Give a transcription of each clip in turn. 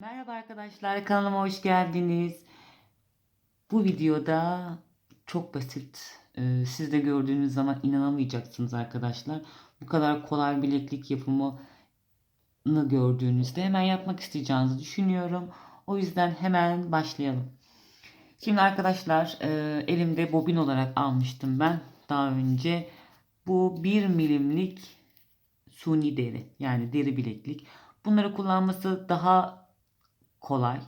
Merhaba arkadaşlar kanalıma hoş geldiniz. Bu videoda çok basit. Ee, siz de gördüğünüz zaman inanamayacaksınız arkadaşlar. Bu kadar kolay bileklik yapımını gördüğünüzde hemen yapmak isteyeceğinizi düşünüyorum. O yüzden hemen başlayalım. Şimdi arkadaşlar e, elimde bobin olarak almıştım ben daha önce. Bu 1 milimlik suni deri yani deri bileklik. Bunları kullanması daha kolay.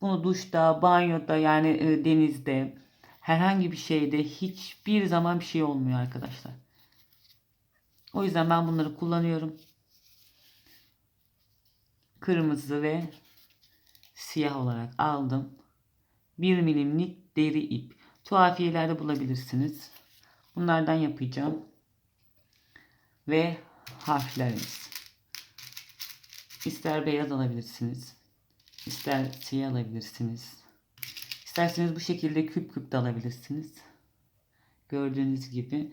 Bunu duşta, banyoda yani e, denizde herhangi bir şeyde hiçbir zaman bir şey olmuyor arkadaşlar. O yüzden ben bunları kullanıyorum. Kırmızı ve siyah olarak aldım. 1 milimlik deri ip. Tuhafiyelerde bulabilirsiniz. Bunlardan yapacağım. Ve harflerimiz. İster beyaz alabilirsiniz. İster siyah alabilirsiniz. İsterseniz bu şekilde küp küp de alabilirsiniz. Gördüğünüz gibi.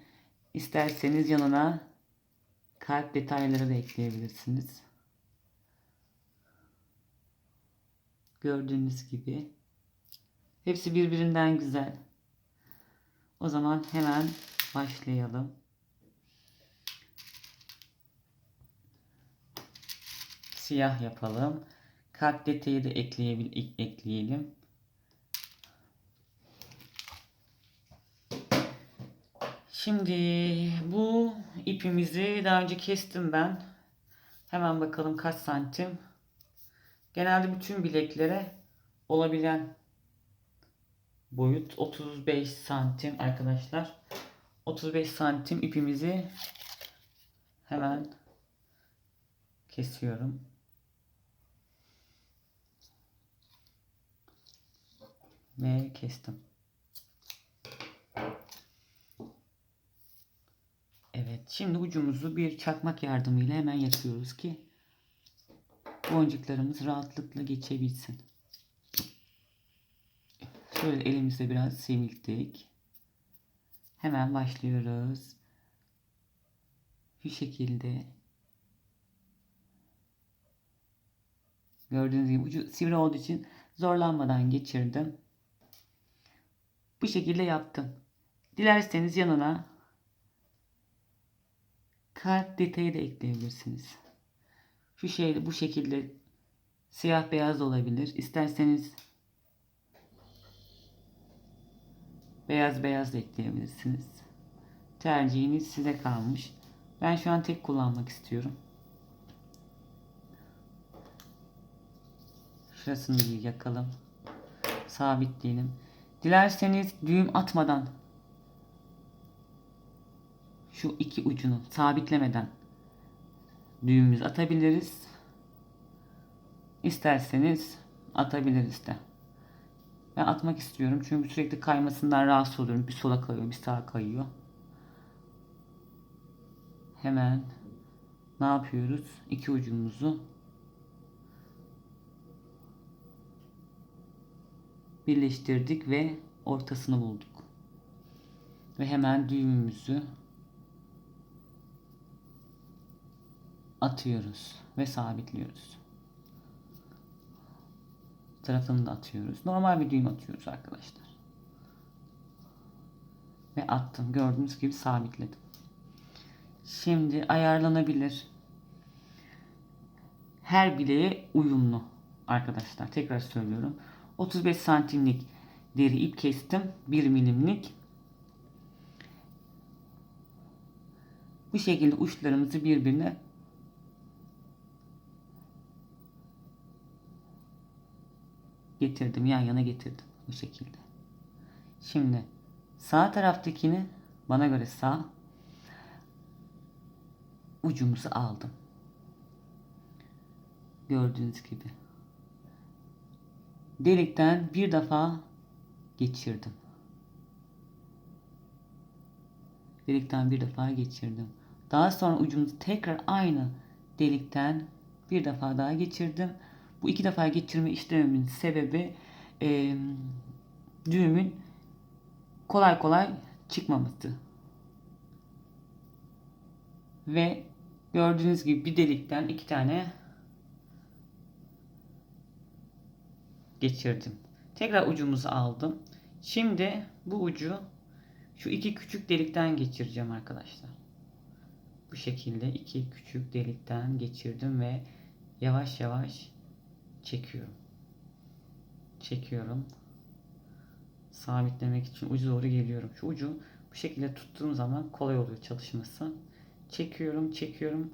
İsterseniz yanına kalp detayları da ekleyebilirsiniz. Gördüğünüz gibi. Hepsi birbirinden güzel. O zaman hemen başlayalım. Siyah yapalım. Kalp detayı da ekleyebil ekleyelim. Şimdi bu ipimizi daha önce kestim ben. Hemen bakalım kaç santim. Genelde bütün bileklere olabilen boyut 35 santim arkadaşlar. 35 santim ipimizi hemen kesiyorum. Ve kestim. Evet, şimdi ucumuzu bir çakmak yardımıyla hemen yakıyoruz ki boncuklarımız rahatlıkla geçebilsin. Şöyle elimizde biraz sevilttik. Hemen başlıyoruz. Şu şekilde. Gördüğünüz gibi ucu sivri olduğu için zorlanmadan geçirdim. Bu şekilde yaptım. Dilerseniz yanına kalp detayı da ekleyebilirsiniz. Şu şeyde bu şekilde siyah beyaz olabilir. İsterseniz beyaz beyaz da ekleyebilirsiniz. Tercihiniz size kalmış. Ben şu an tek kullanmak istiyorum. Şurasını bir yakalım. Sabitleyelim. Dilerseniz düğüm atmadan şu iki ucunu sabitlemeden düğümümüzü atabiliriz. İsterseniz atabiliriz de. Ben atmak istiyorum çünkü sürekli kaymasından rahatsız oluyorum. Bir sola kayıyor, bir sağa kayıyor. Hemen ne yapıyoruz? İki ucumuzu birleştirdik ve ortasını bulduk. Ve hemen düğümümüzü atıyoruz ve sabitliyoruz. Tarafını da atıyoruz. Normal bir düğüm atıyoruz arkadaşlar. Ve attım. Gördüğünüz gibi sabitledim. Şimdi ayarlanabilir. Her bileğe uyumlu arkadaşlar. Tekrar söylüyorum. 35 santimlik deri ip kestim. 1 milimlik. Bu şekilde uçlarımızı birbirine getirdim. Yan yana getirdim. Bu şekilde. Şimdi sağ taraftakini bana göre sağ ucumuzu aldım. Gördüğünüz gibi. Delikten bir defa geçirdim. Delikten bir defa geçirdim. Daha sonra ucumuzu tekrar aynı delikten bir defa daha geçirdim. Bu iki defa geçirme işlemimin sebebi e, düğümün kolay kolay çıkmaması. Ve gördüğünüz gibi bir delikten iki tane geçirdim. Tekrar ucumuzu aldım. Şimdi bu ucu şu iki küçük delikten geçireceğim arkadaşlar. Bu şekilde iki küçük delikten geçirdim ve yavaş yavaş çekiyorum. Çekiyorum. Sabitlemek için ucu doğru geliyorum. Şu ucu bu şekilde tuttuğum zaman kolay oluyor çalışması. Çekiyorum, çekiyorum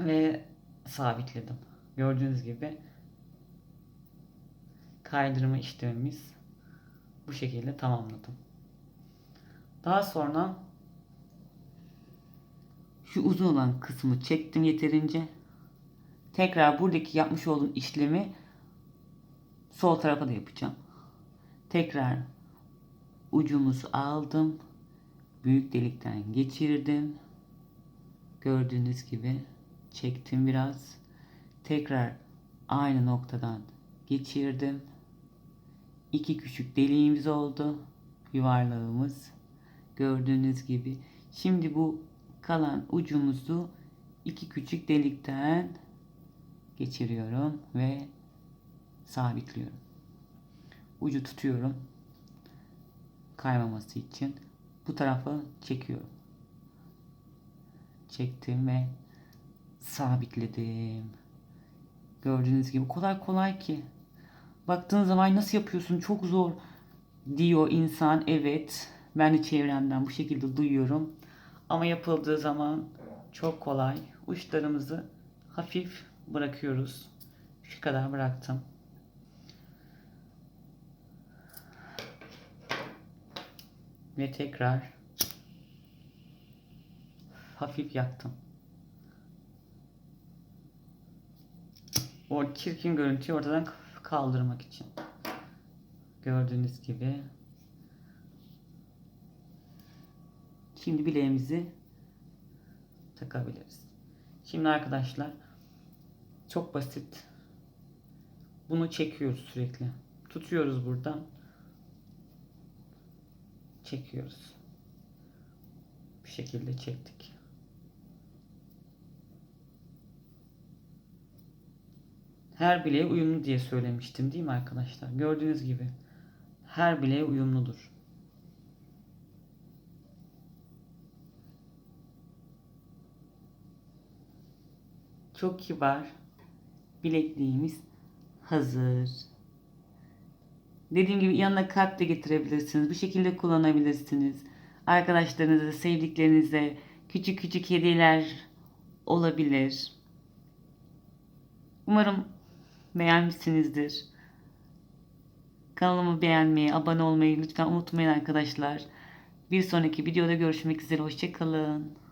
ve sabitledim. Gördüğünüz gibi kaydırma işlemimiz bu şekilde tamamladım. Daha sonra şu uzun olan kısmı çektim yeterince. Tekrar buradaki yapmış olduğum işlemi sol tarafa da yapacağım. Tekrar ucumuzu aldım. Büyük delikten geçirdim. Gördüğünüz gibi çektim biraz. Tekrar aynı noktadan geçirdim. İki küçük deliğimiz oldu. Yuvarlağımız. Gördüğünüz gibi. Şimdi bu kalan ucumuzu iki küçük delikten geçiriyorum ve sabitliyorum. Ucu tutuyorum. Kaymaması için bu tarafa çekiyorum. Çektim ve sabitledim. Gördüğünüz gibi kolay kolay ki. Baktığın zaman nasıl yapıyorsun çok zor diyor insan. Evet ben de çevremden bu şekilde duyuyorum. Ama yapıldığı zaman çok kolay. Uçlarımızı hafif bırakıyoruz. Şu kadar bıraktım. Ve tekrar hafif yaktım. O çirkin görüntüyü ortadan kaldırmak için. Gördüğünüz gibi. Şimdi bileğimizi takabiliriz. Şimdi arkadaşlar çok basit. Bunu çekiyoruz sürekli. Tutuyoruz buradan. Çekiyoruz. Bu şekilde çektik. Her bileğe uyumlu diye söylemiştim değil mi arkadaşlar? Gördüğünüz gibi her bileğe uyumludur. Çok kibar bilekliğimiz hazır. Dediğim gibi yanına kalp de getirebilirsiniz. Bu şekilde kullanabilirsiniz. Arkadaşlarınıza, sevdiklerinize küçük küçük hediyeler olabilir. Umarım beğenmişsinizdir. Kanalımı beğenmeyi, abone olmayı lütfen unutmayın arkadaşlar. Bir sonraki videoda görüşmek üzere. Hoşçakalın.